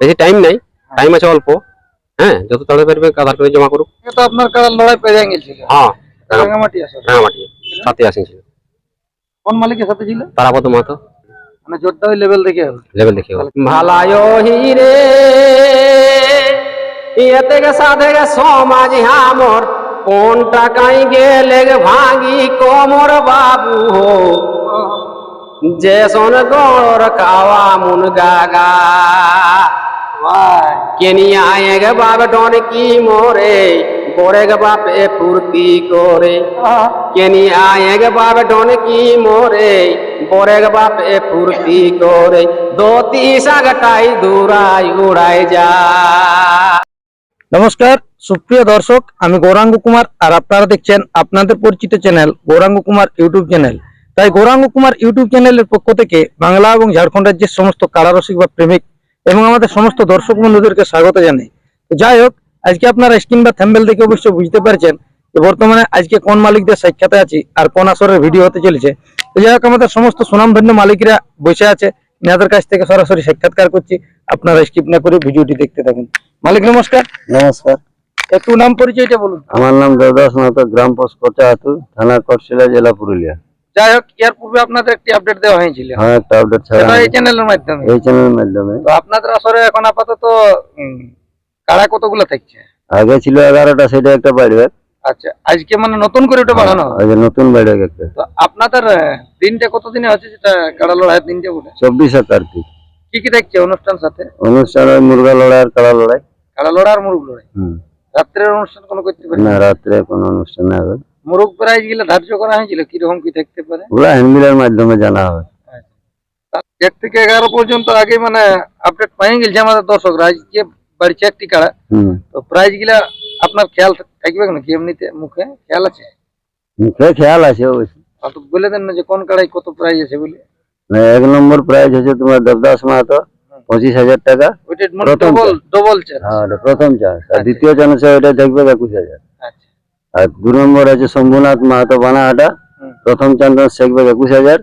বেশি টাইম নাই টাইম আছে অল্প। হ্যাঁ যত তাড়াতাড়ি পারবে আধার করে জমা করুক। তো আপনার কাড়ার লড়াই পেয়ে গেছিল। হ্যাঁ রাঙামাটি আসলে রাঙামাটি সাথে আসেন ছিল। কোন মালিকের সাথে ছিল? তারাপদ মাহাতো। মানে জোরটা ওই লেভেল দেখে লেভেল দেখে ভালায় হিরে ইয়েতে গে সাধে গে সমাজ হামর কোন টাকাই গেলে ভাঙি কমর বাবু হো। যে সোন গড়র খাওয়া মুন গাগা কেনিয়া এক বাপ ডন কি মোরে গোরে গে বাপ ফুর্তি করে। কেনিয়া এক বাপ ডন কি মোরে গোরে গে বাপ ফুর্তি করে। দোতি সাগটাই দূরাই উড়াই যা। নমস্কার, সুপ্রিয় দর্শক, আমি গৌরাঙ্গ কুমার আর আপনারা দেখছেন আপনাদের পরিচিত channel Gouranga Kumar YouTube channel. তাই গৌরাঙ্গ কুমার ইউটিউব চ্যানেলের পক্ষ থেকে বাংলা এবং ঝাড়খণ্ড রাজ্যের সমস্ত কারারসিক বা প্রেমিক এবং আমাদের সমস্ত দর্শক বন্ধুদেরকে স্বাগত জানাই। যাই হোক আজকে আপনারা স্ক্রিন বা থ্যাম্বেল দেখে অবশ্যই বুঝতে পারছেন যে বর্তমানে আজকে কোন মালিকদের সাক্ষাতে আছি আর কোন আসরের ভিডিও হতে চলেছে। তো যাই হোক আমাদের সমস্ত সুনামধন্য মালিকরা বসে আছে। এনাদের কাছ থেকে সরাসরি সাক্ষাৎকার করছি। আপনারা স্কিপ না করে ভিডিওটি দেখতে থাকুন। মালিক নমস্কার। নমস্কার। একটু নাম পরিচয়টা বলুন। আমার নাম দেবদাস মাহাতো গ্রাম পোস্ট থানা কটশিলা জেলা পুরুলিয়া। যাই হোক এর পূর্বে আপনাদের একটি আপডেট দেওয়া হয়েছিল। হ্যাঁ একটা আপডেট ছাড়া সেটা এই চ্যানেলের মাধ্যমে। এই চ্যানেলের মাধ্যমে। তো আপনাদের আসরে এখন আপাতত উম, কাড়া কতগুলো থাকছে? আগে ছিল এগারোটা সেটা একটা বাড়বে। আচ্ছা আজকে মানে নতুন করে ওটা বাড়ানো হবে। আগে নতুন বাড়বে একটা। তো আপনাদের আহ, দিনটা কত দিনে হচ্ছে সেটা কাড়া লড়াইয়ের দিনটা বলে? চব্বিশে কার্তিক কি। কি দেখছে অনুষ্ঠান সাথে? অনুষ্ঠান ওই মুরগা লড়াই আর কাড়া লড়াই। কাড়া লড়া আর মুরগ লড়াই। হুম। রাত্রের অনুষ্ঠান কোনো করতে পারি না রাত্রে কোনো অনুষ্ঠান হবে। মুরগ প্রাইজগুলো ধার্য করা হয়েছিল কীরকম কি থাকতে পারে? ওগুলা হ্যান্ডমিলের মাধ্যমে জানা হবে তা এক থেকে এগারো পর্যন্ত আগে মানে আপডেট পাই গেছে আমাদের দর্শকরা আজকে বাড়িছে একটি কাড়া হুম। তো প্রাইজগুলা আপনার খেয়াল থাকবে নাকি এমনিতে মুখে? খেয়াল আছে? মুখে খেয়াল আছে অবশ্য আর তো বলে দেন না যে কোন কাড়াই কত প্রাইজ আছে বলে। না, এক নম্বর প্রাইজ হচ্ছে তোমার দেবদাস মাহাতো পঁচিশ হাজার টাকা। ওইটা মানে প্রথম ডবল ডবল চার্জ হ্যাঁ ওটা প্রথম চান্স আর আচ্ছা। দ্বিতীয় চান্সে ওইটা থাকবে একুশ হাজার। আচ্ছা আর দু নম্বর আছে শম্ভুনাথ মাহাতো বানাহাটা। প্রথম চান্স থাকবে একুশ হাজার।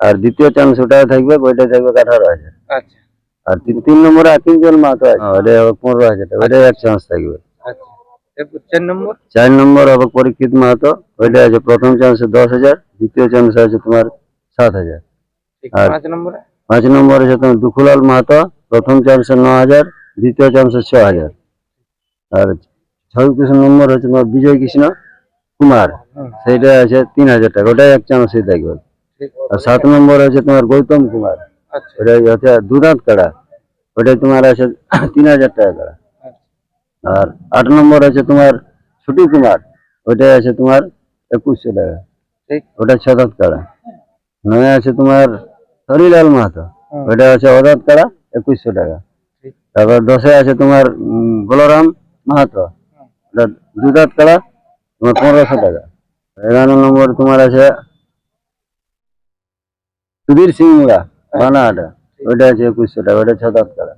আর দ্বিতীয় চান্স ওটা থাকবে ওইটা থাকবে আঠারো হাজার। আচ্ছা। আর তিন তিন নম্বরে আকিঞ্জল মাহাতো আছে। ওটা হবে পনেরো হাজার টাকা। এক চান্স থাকবে। আচ্ছা। চার নম্বর? হবে পরীক্ষিত মাহাতো। ওইটা আছে প্রথম চান্সে দশ হাজার দ্বিতীয় চান্সে আছে তোমার সাত হাজার। আর- পাঁচ নম্বর? আছে তোমার দুখুলাল মাহাতো। প্রথম চান্সে ন হাজার দ্বিতীয় চান্সে ছ হাজার। আর ছয় কৃষ্ণ নম্বর হচ্ছে তোমার বিজয় কৃষ্ণ কুমার। সেইটা আছে তিন হাজার টাকা ওটাই এক থাকবে ঠিক আর সাত নম্বর আছে তোমার গৌতম কুমার। আচ্ছা। ওটা হচ্ছে দুদাঁত কাড়া। ওটা তোমার আছে তিন হাজার টাকা কাড়া। আচ্ছা। আর আট নম্বর আছে তোমার ছুটি কুমার। ওটা আছে তোমার একুশশো টাকা। ওটা ছদাত কাড়া। নয় আছে তোমার হরিলাল মাহাতো। ওটা আছে অদাত কাড়া একুশশো টাকা। তারপর দশে আছে তোমার বলরাম মাহাতো। ওটা দুদাঁত কাড়া তোমার পনেরোশো টাকা। এগারো নম্বর তোমার আছে সুধীর সিং মুড়া বানাহাটা। ওইটা আছে একুশশো টাকা ওটা ছদাত কাড়া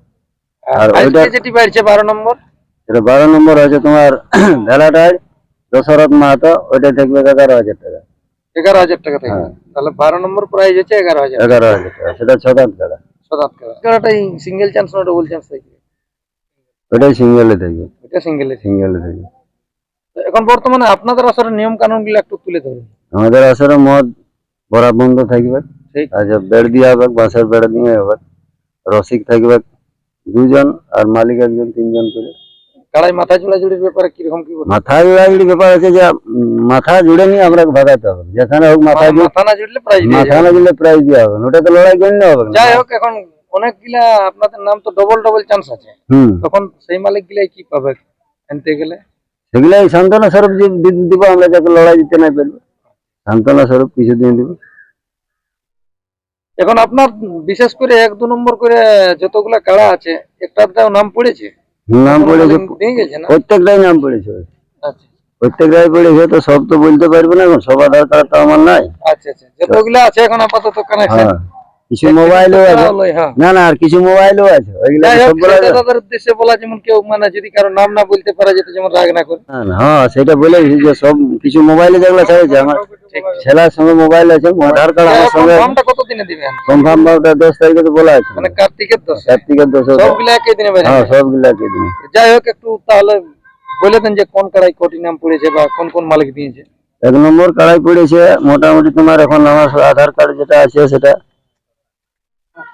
আর ওইটা- যেটি বাড়ছে বারো নম্বর? এটা বারো নম্বর আছে তোমার ভেলাটায় দশরথ মাহাতো ওইটা থাকবে এগারো হাজার টাকা। এগারো হাজার টাকা থেকে হ্যাঁ। তাহলে বারো নম্বর প্রাইজ হচ্ছে এগারো হাজার এগারো হাজার টাকা সেটা কাড়া শতাত টাকা এগারোটাই সিঙ্গেল চান্স না ডবল চান্স থাকবে? ওটাই সিঙ্গেলে থাকবে। এটা সিঙ্গেল সিঙ্গেলে থাকবে এখন বর্তমানে আপনাদের আসলে নিয়ম কানুনগুলো একটু তুলে ধরুন। আমাদের আসলে মদ ভরা বন্ধ থাকবে। ঠিক। আচ্ছা বেড় দিয়ে হবে বাঁশের বেড় দিয়ে হবে রসিক থাকবে দুজন আর মালিক একজন তিনজন করে। কাড়াই মাথা জোড়া জুড়ির ব্যাপারে কীরকম কি মাথা জোড়াজুড়ি ব্যাপার আছে যে মাথা জুড়ে নিয়ে আমরা ভাগাতে হবে। যেখানে হোক মাথা মাথা না জুড়লে প্রাইজ মাথা না জুড়লে প্রাইজ দেওয়া হবে। ওটা তো লড়াই গণ্য হবে যাই হোক এখন অনেকগুলা আপনাদের নাম তো ডবল ডবল চান্স আছে। তখন সেই মালিক গুলাই কি পাবে? আনতে গেলে? সেগুলো এই সান্ত্বনা স্বরূপ দিব আমরা যাকে লড়াই দিতে না পারব সান্ত্বনা স্বরূপ কিছু দিয়ে দিব। এখন আপনার বিশেষ করে এক দু নম্বর করে যতগুলা কাড়া আছে একটাও নাম পড়েছে? নাম পড়েছে। প্রত্যেকটাই নাম পড়েছে। আচ্ছা। প্রত্যেকটাই পড়েছে তো সব তো বলতে পারব না এখন। সব আধার কার্ড তো আমার নাই। আচ্ছা আচ্ছা। যতগুলা আছে এখন আপাতত কানেকশন কিছু মোবাইলও আছে। হ্যাঁ। না না আর কিছু মোবাইলও আছে। ওইগুলো বলা উদ্দেশ্যে বলা যেমন কেউ মানে যদি কারও নাম না বলতে পারে যেটা যেমন রাগ না করে। হ্যাঁ সেটা বলেছি যে সব কিছু মোবাইলে যেগুলো ছাড়েছে আমার ছেলের সঙ্গে মোবাইল আছে আধার কার্ড আমার সঙ্গে ফর্মটা কত দিনে দিবেন? কনফার্ম ভাবটা দশ তারিখে তো বলা আছে। মানে কার্তিকের দশ। কার্তিকের দশ সবগুলো একই দিনে বের হ্যাঁ। সবগুলা কে দিন। যাই হোক একটু তাহলে বলে দেন যে কোন কাড়াই কোটি নাম পড়েছে বা কোন কোন মালিক দিয়েছে। এক নম্বর কাড়াই পড়েছে মোটামুটি তোমার এখন আমার আধার কার্ড যেটা আছে সেটা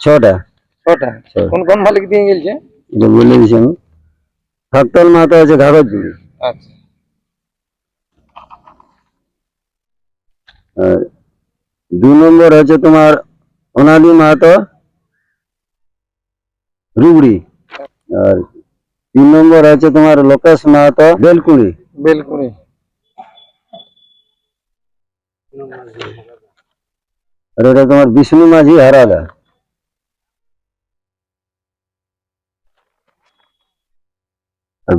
ছটা। ছটা। কোন কোন মালিক দিয়ে গেছে এটা বলে দিছি আমি আছে ঘাগর জুড়ি আচ্ছা। নম্বর হচ্ছে তোমার মাহাতো রুবড়ি। আর তিন নম্বর হচ্ছে তোমার লোকেশ মাহাতো বেলকুড়ি। বেলকুড়ি। আর এটা তোমার বিষ্ণু মাঝি হারাদা।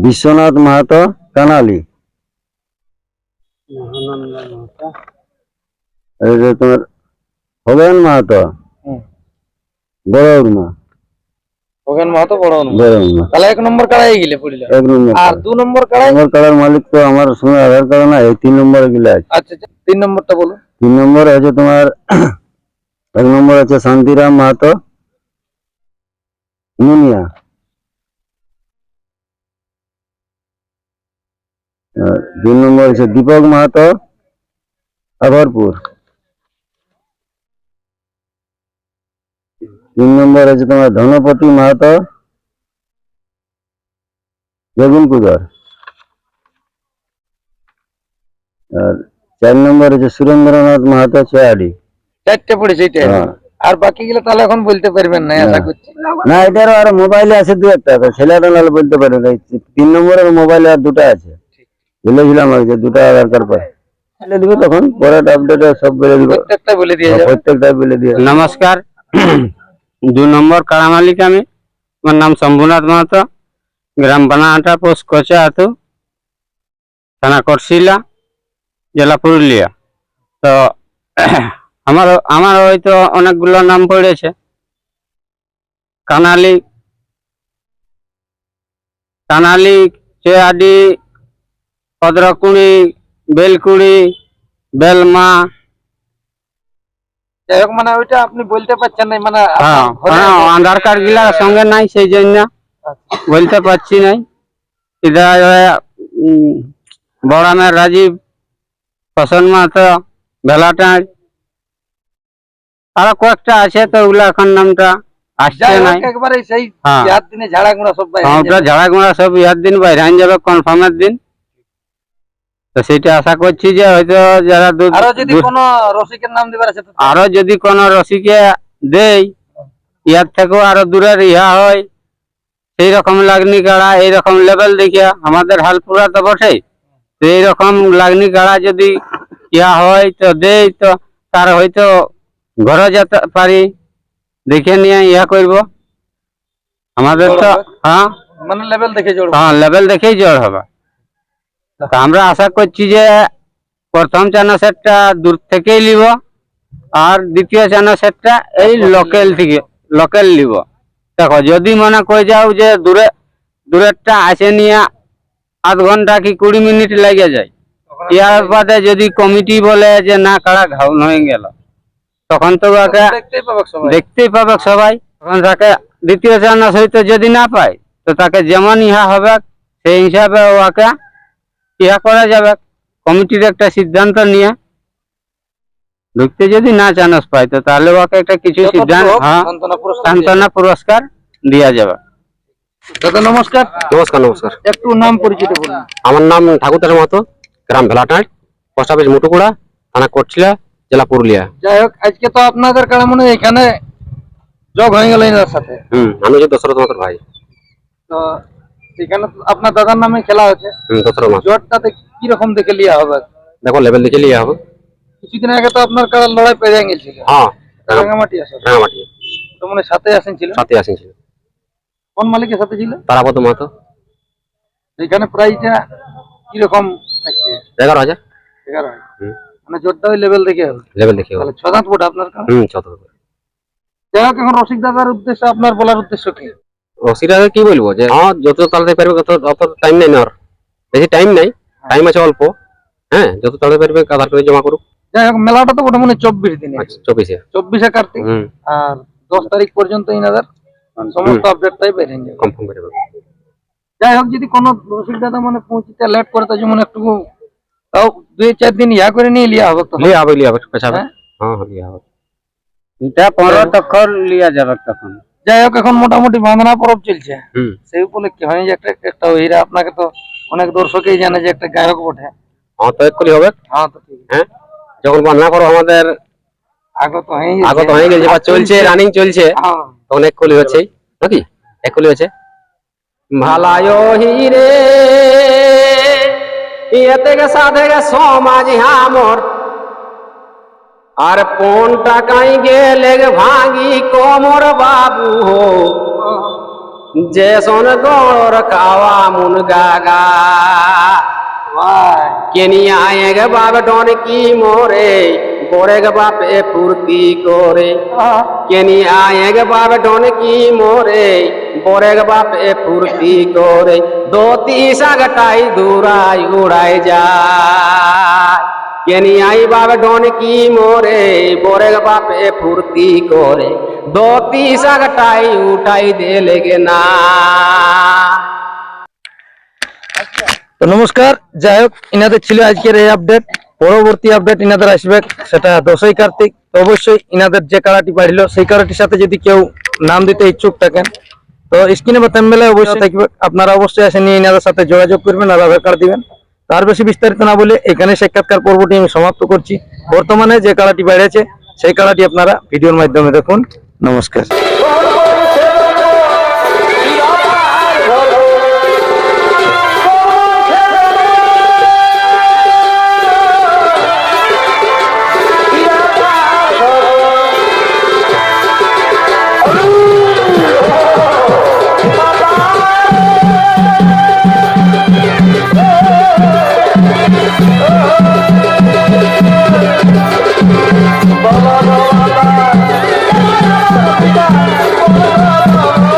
বিশ্বনাথ মাহাতো কানালি। তোমার হবেন মাহাতো। বড় উর্মা ওখান মাহাতো বড় অনু। তাহলে এক নম্বর কাড়াই গেলে পড়িল এক নম্বর আর দু নম্বর কাড়াই? নম্বর মালিক তো আমার সঙ্গে আধার কার্ড না এই তিন নম্বরে গিলে আছে। আচ্ছা আচ্ছা, তিন নম্বরটা বলো। তিন নম্বর আছে তোমার এক নম্বর আছে শান্তিরাম মাহাতো। মুনিয়া। দুই নম্বর আছে দীপক মাহাতো আভরপুর তিন নম্বর আছে তোমার ধনপতি মাহাতো বেগুনকুদর আর চার নম্বর হচ্ছে সুরেন্দ্রনাথ মাহাতো ছয়াডি চারটে পড়েছে হ্যাঁ। আর বাকি গুলো তাহলে এখন বলতে পারবেন না আশা করছি। না এটারও আর মোবাইলে আছে দু একটা ছেলেটা বলতে পারে না। এই তিন নম্বরের মোবাইলে আর দুটা আছে। বলেছিলাম আর যে দুটো আধার কার্ড পাই বলে দিবে তখন। পরে আপডেটে সব বলে দিবে। প্রত্যেকটা বলে দিয়ে যাবে। প্রত্যেকটা বলে দিয়ে নমস্কার। দু নম্বর কাড়া মালিক আমি। আমার নাম শম্ভুনাথ মাহাতো। গ্রাম বানাহাটা পোস্ট কোচা হাতু থানা করশিলা জেলা পুরুলিয়া। তো আমার আমার হয়তো অনেকগুলো নাম পড়েছে। কানালি কানালি চেয়াডি পদ্রকুড়ি বেলকুড়ি বেলমা। মানে ওইটা আপনি বলতে পারছেন না মানে হ্যাঁ হ্যাঁ। আধার কার্ডগুলা সঙ্গে নাই সেই জন্য। আচ্ছা। বলতে পারছি নাই। এটা বড়ামের রাজীব ফসন মাহাতো ভেলাটাঁড় আরও কয়েকটা আছে তো ওগুলা এখন নামটা আসছে হোক একবারে সেই হ্যাঁ। রাত দিনে ঝাড়া গুঁড়া সব বাইরে হ্যাঁ, ঝাড়াগুড়া সব ইহার দিন বাইরে যাবে কনফার্মের দিন। তো সেটা আশা করছি যে হয়তো যারা আরও যদি কোনো রসিকের নাম দিবার আছে আরও যদি কোন রসিকে দেই ইয়ার থেকেও আরও দূরের ইহা হয়। সেই রকম লাগনি কাড়া এইরকম লেভেল দেখিয়া আমাদের হালপুরা তো বটেই তো এইরকম লাগনি কাড়া যদি ইয়া হয় তো দেই তো তার হয়তো ঘরে যেতে পারি। দেখে নিয়ে ইয়া করব। আমাদের তো হ্যাঁ? মানে লেভেল দেখে জোড় হ্যাঁ লেভেল দেখেই জোর হবে। আমরা আশা করছি যে প্রথম চানা সেটটা দূর থেকেই নিব আর দ্বিতীয় চানা সেটটা এই লোকাল থেকে লোকাল নিব দেখো যদি মনে করে যাও যে দূরে দূরেরটা আসে নিয়ে আধ ঘণ্টা কি কুড়ি মিনিট লেগে যায়। ইয়ার বাদে যদি কমিটি বলে যে না কারা ঘাউন হয়ে গেল তখন তো ওকে দেখতেই পাবে সবাই। তখন তাকে দ্বিতীয় চান্না সহিত যদি না পায় তো তাকে যেমন ইহা হবে সেই হিসাবে ওকে ইহা করা যাবে। কমিটির একটা সিদ্ধান্ত নিয়ে। ঢুকতে যদি না চান্স পায় তো তাহলে ওকে একটা কিছু সিদ্ধান্ত হ্যাঁ সান্ত্বনা পুরস্কার দিয়ে। দেওয়া যাবে। দাদা নমস্কার। নমস্কার নমস্কার। একটু নাম পরিচিত বলুন। আমার নাম ঠাকুরদার মাহাতো গ্রাম ভেলাটাঁড় পোস্ট অফিস মুটুকুড়া থানা করছিলা জেলা পুরুলিয়া। যাই হোক আজকে তো আপনাদের কারণে মনে এখানে যোগ হয়ে গেল এনার সাথে। হুম আমি হচ্ছে দশরথ মাহাতোর ভাই। তো এখানে আপনার দাদার নামে খেলা হচ্ছে হুম দশরথ মাহাতো কীরকম দেখে লিয়া হবে? দেখো লেভেল দেখে লিয়ে হবে। কিছুদিন আগে তো আপনার কারণ লড়াই পেয়ে গেছিল। হ্যাঁ রাঙামাটি। আসলে? রাঙামাটি। তো মানে সাথে আসেন ছিল? সাথে আসেছিল কোন মালিকের সাথে ছিল? তারাপদ মাহাতো। এখানে প্রাইসটা কীরকম থাকছে? এগারো হাজার। এগারো হুম। মানে জোরটা ওই লেভেল দেখে হবে। লেভেল দেখে তাহলে ছ দাঁত বোর্ড আপনার হুম চত যাই হোক এখন রসিক দাদার উদ্দেশ্য আপনার বলার উদ্দেশ্য কি? রসিদাকে কি বলব যে হ্যাঁ যত তাড়াতাড়ি পারবে অত টাইম নেই না বেশি টাইম নাই টাইম আছে অল্প। হ্যাঁ যত তাড়াতাড়ি পারবে আধার করে জমা করুক। যাই হোক মেলাটা তো মোটামুটি চব্বিশ দিনে। আচ্ছা চব্বিশে। চব্বিশে কার্তিক। আর দশ তারিখ পর্যন্ত ইনাদের সমস্ত আপডেটটাই বেরিয়ে যাবে। কনফার্ম করে যাই হোক যদি কোনো দাদা মানে পৌঁছিতে লেট করে তো যেমন একটু তাও দুই চার দিন ইয়া করে নিয়ে লিয়া হবে তো। লিয়ে হবে লিয়ে হবে পেছাবে হ্যাঁ? হ্যাঁ হ্যাঁ হবে। এটা পনেরো তখন লিয়া যাবে তখন। যাই হোক এখন মোটামুটি বাঁধনা পরব চলছে। সেই উপলক্ষে হয় যে একটা একটা হীরা আপনাকে তো অনেক দর্শকই জানে যে একটা গায়ক বটে। হ্যাঁ তো এক কলি হবে। হ্যাঁ তো ঠিক হ্যাঁ যখন বান্না করো আমাদের আগত হয়ে আগত হয়ে গেছে বা চলছে রানিং চলছে হ্যাঁ। তখন এক কলি হচ্ছে নাকি? এক কলি হচ্ছে ভালায় হিরে ইয়েতে গে সাধে গে সমাজ হামর আর পন টাকাই গেলে ভাঙি কমর বাবু? হো যে সোন গড় খাওয়া মুন গাগা। ভাই। কেনিয়া এক বাপ ডন কি মোরে গোরেগ বাপ এ ফুর্তি করে। কেনিয়া এক বাপ ডন কি মোরে গোরেগ বাপ ফুর্তি করে। দোতি সাগটাই দূরাই উড়াই যায়। কেনিয়াই বাপ ডন কি মোরে গোরেগ বাপ ফুর্তি করে। দোতি সাগটাই উঠাই দে লেগে না। তো নমস্কার যাই হোক ইনাদের ছিল আজকের এই আপডেট পরবর্তী আপডেট ইনাদের আসবে সেটা দশই কার্তিক। অবশ্যই ইনাদের যে কাড়াটি বাড়িল সেই কাড়াটির সাথে যদি কেউ নাম দিতে ইচ্ছুক থাকেন তো স্ক্রিনে বা তেমবেলে অবশ্যই থাকবে আপনারা অবশ্যই এসে নিয়ে ইনাদের সাথে যোগাযোগ করবেন আর আধার কার্ড দিবেন। তার বেশি বিস্তারিত না বলে এখানে সাক্ষাৎকার পর্বটি আমি সমাপ্ত করছি। বর্তমানে যে কাড়াটি বেড়েছে সেই কাড়াটি আপনারা ভিডিওর মাধ্যমে দেখুন। নমস্কার। Oh